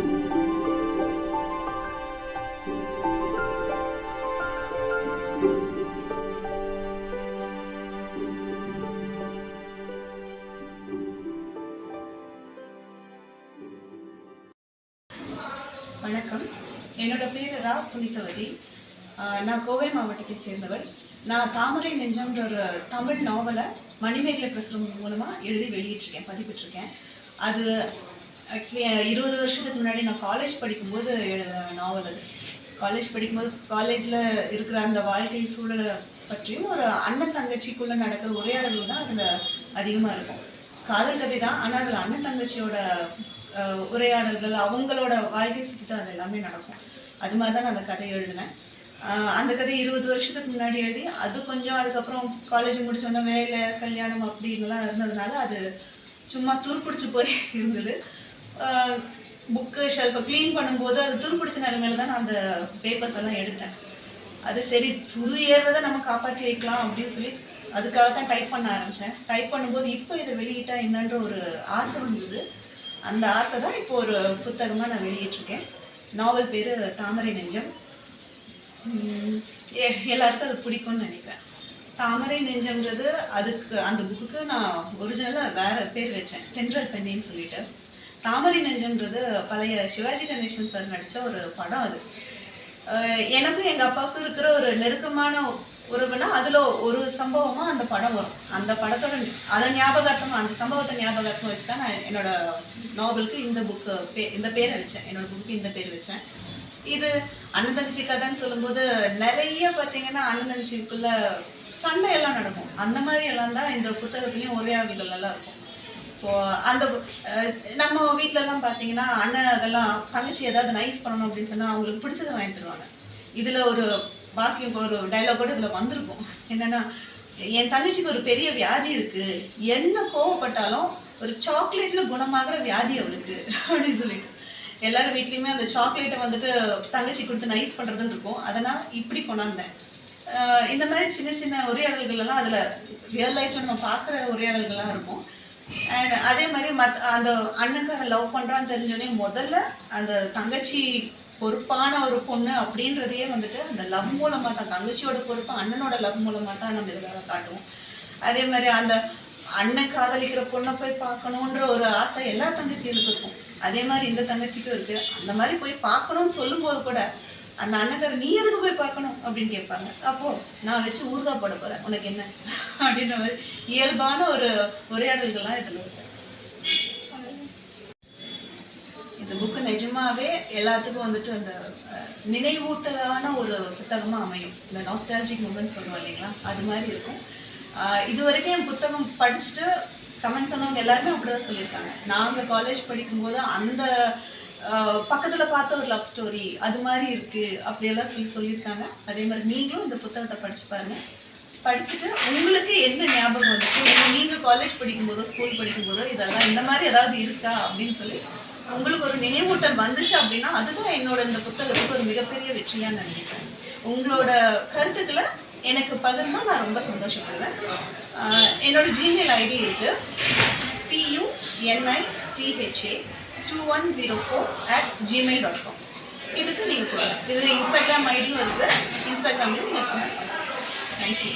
வணக்கம். என்னோட பேர் ரா புனிதவதி. நான் கோவை மாவட்டத்தை சேர்ந்தவர் நான் தாமரை நெஞ்சம்ன்ற ஒரு தமிழ் நாவலை மணிமேகலை பிரசுரம் மூலமாக எழுதி வெளியிட்டிருக்கேன் பதிவிட்டிருக்கேன் அது ஆக்சுவலி இருபது வருஷத்துக்கு முன்னாடி நான் காலேஜ் படிக்கும்போது எழுதின நாவல் அது. காலேஜ் படிக்கும்போது காலேஜில் இருக்கிற அந்த வாழ்க்கை சூழலை பற்றியும் ஒரு அண்ணன் தங்கச்சிக்குள்ளே நடக்கிற உரையாடல்கள் தான் அதில் அதிகமாக இருக்கும். காதல் கதை தான் ஆனால் அதில் அண்ணன் தங்கச்சியோட உரையாடல்கள் அவங்களோட வாழ்க்கை சுற்றி தான் அது எல்லாமே நடக்கும். அது மாதிரி தான் நான் அந்த கதை எழுதினேன். அந்த கதை இருபது வருஷத்துக்கு முன்னாடி எழுதி அது கொஞ்சம் அதுக்கப்புறம் காலேஜ் முடிச்சோன்னா வேலை கல்யாணம் அப்படின்லாம் இருந்ததுனால அது சும்மா துருப்பிடிச்சு போய் இருந்தது. புக்கு ஷெல்ஃபை க்ளீன் பண்ணும்போது அது துருப்பிடிச்ச நிலைமையில தான் நான் அந்த பேப்பர்ஸ் எல்லாம் எடுத்தேன். அது சரி துரு ஏறுறதை நம்ம காப்பாற்றி வைக்கலாம் அப்படின்னு சொல்லி அதுக்காக தான் டைப் பண்ண ஆரம்பித்தேன் டைப் பண்ணும்போது இப்போ இதை வெளியிட்டா என்னன்ற ஒரு ஆசை வந்தது. அந்த ஆசை தான் இப்போ ஒரு புத்தகமாக நான் வெளியிட்டிருக்கேன். நாவல் பேர் தாமரை நெஞ்சம். எல்லாருக்கும் அது பிடிக்கும்னு நினைக்கிறேன். தாமரை நெஞ்சம்ன்றது அதுக்கு அந்த புக்குக்கு நான் ஒரிஜினலாக வேறு பேர் வச்சேன். தென்றல் பெண்ணின்னு சொல்லிட்டு. தாமரை நெஞ்சம்ன்றது பழைய சிவாஜி கணேசன் சார் நடித்த ஒரு படம் அது. எனக்கும் எங்கள் அப்பாவுக்கும் இருக்கிற ஒரு நெருக்கமான உறவுனா அதில் ஒரு சம்பவமாக அந்த படம் வரும். அந்த படத்தோட அதை ஞாபகார்த்தம் அந்த சம்பவத்தை ஞாபகார்த்தம் வச்சு தான் நான் என்னோட நாவலுக்கு இந்த புக்கு பே இந்த பேர் வச்சேன் என்னோட புக்கு இந்த பேர் வச்சேன். இது அண்ணன் தங்கச்சி கதைன்னு சொல்லும்போது நிறைய பார்த்தீங்கன்னா அண்ணன் தங்கச்சிக்குள்ள சண்டை எல்லாம் நடக்கும். அந்த மாதிரி எல்லாம் தான் இந்த புத்தகத்துலேயும் உரையாடல்கள் எல்லாம் இருக்கும். அந்த நம்ம வீட்டிலலாம் பார்த்தீங்கன்னா அண்ணன் அதெல்லாம் தங்கச்சி ஏதாவது நைஸ் பண்ணணும் அப்படின்னு சொன்னால் அவங்களுக்கு பிடிச்சதை வாங்கி தருவாங்க. இதில் ஒரு வாக்கியம் ஒரு டைலாக் கூட இதில் வந்திருக்கும். என்னென்னா என் தங்கச்சிக்கு ஒரு பெரிய வியாதி இருக்குது என்ன கோவப்பட்டாலும் ஒரு சாக்லேட்டில் குணமாகிற வியாதி அவளுக்கு அப்படின்னு சொல்லிட்டு. எல்லாரும் வீட்லேயுமே அந்த சாக்லேட்டை வந்துட்டு தங்கச்சி கொடுத்து நைஸ் பண்ணுறதுன்னு இருக்கும். அதை நான் இப்படி கொண்டாந்தேன். இந்த மாதிரி சின்ன சின்ன உரையாடல்கள் எல்லாம் அதில் ரியல் லைஃப்பில் நம்ம பார்க்குற உரையாடல்கள்லாம் இருக்கும். அதே மாதிரி மத் அந்த அண்ணன்காரன் லவ் பண்ணுறான்னு தெரிஞ்சோடனே முதல்ல அந்த தங்கச்சி பொறுப்பான ஒரு பொண்ணு அப்படின்றதையே வந்துட்டு அந்த லவ் மூலமாக தான் தங்கச்சியோட பொறுப்பு அண்ணனோட லவ் மூலமாக தான் நம்ம இதில் காட்டுவோம். அதே மாதிரி அந்த அண்ணன் காதலிக்கிற பொண்ணை போய் பார்க்கணுன்ற ஒரு ஆசை எல்லா தங்கச்சிகளுக்கும் இருக்கும். அதே மாதிரி இந்த தங்கச்சிக்கும் இருக்குது அந்த மாதிரி போய் பார்க்கணும்னு சொல்லும்போது கூட அந்த அண்ணக்காரர் நீ எதுக்கு போய் பார்க்கணும் அப்படின்னு கேட்பாங்க. அப்போ நான் வச்சு ஊறுகாய் போட போறேன். உனக்கு என்ன? அப்படின்ற மாதிரி இயல்பான ஒரு உரையாடல்கள்லாம் இதில் இருக்கு. இந்த புக்கு நிஜமாவே எல்லாத்துக்கும் வந்துட்டு அந்த நினைவூட்டலான ஒரு புத்தகமா அமையும். இந்த நாஸ்டாலஜிக் மூமெண்ட் சொல்லுவோம் இல்லைங்களா? அது மாதிரி இருக்கும். இது வரைக்கும் என் புத்தகம் படிச்சுட்டு கமெண்ட் சொன்னவங்க எல்லாருமே அப்படிதான் சொல்லியிருக்காங்க. நாங்கள் காலேஜ் படிக்கும்போது அந்த பக்கத்துல பார்த்த ஒரு லவ் ஸ்டோரி அது மாதிரி இருக்கு அப்படியெல்லாம் சொல்லி சொல்லியிருக்காங்க. அதே மாதிரி நீங்களும் இந்த புத்தகத்தை படிச்சு பாருங்க. படிச்சுட்டு உங்களுக்கு என்ன ஞாபகம் வந்துச்சு? நீங்கள் நீங்க காலேஜ் படிக்கும்போதோ ஸ்கூல் படிக்கும்போதோ இதெல்லாம் இந்த மாதிரி ஏதாவது இருக்கா அப்படின்னு சொல்லி உங்களுக்கு ஒரு நினைவூட்டல் வந்துச்சு அப்படின்னா அதுதான் என்னோட இந்த புத்தகத்துக்கு ஒரு மிகப்பெரிய வெற்றியா நினைக்கிறேன். உங்களோட கருத்துக்களை எனக்கு பகிர்ந்தா நான் ரொம்ப சந்தோஷப்படுவேன். என்னோட ஜிமெயில் ஐடி இருக்கு. P U N I D H A two one zero four at Gmail dot com இதுக்கு நீங்கள் கொடுங்க. இது இன்ஸ்டாகிராம் ஐடியும் இருக்குது இன்ஸ்டாகிராம்லையும் நீங்கள் கமெண்ட் தேங்க்யூ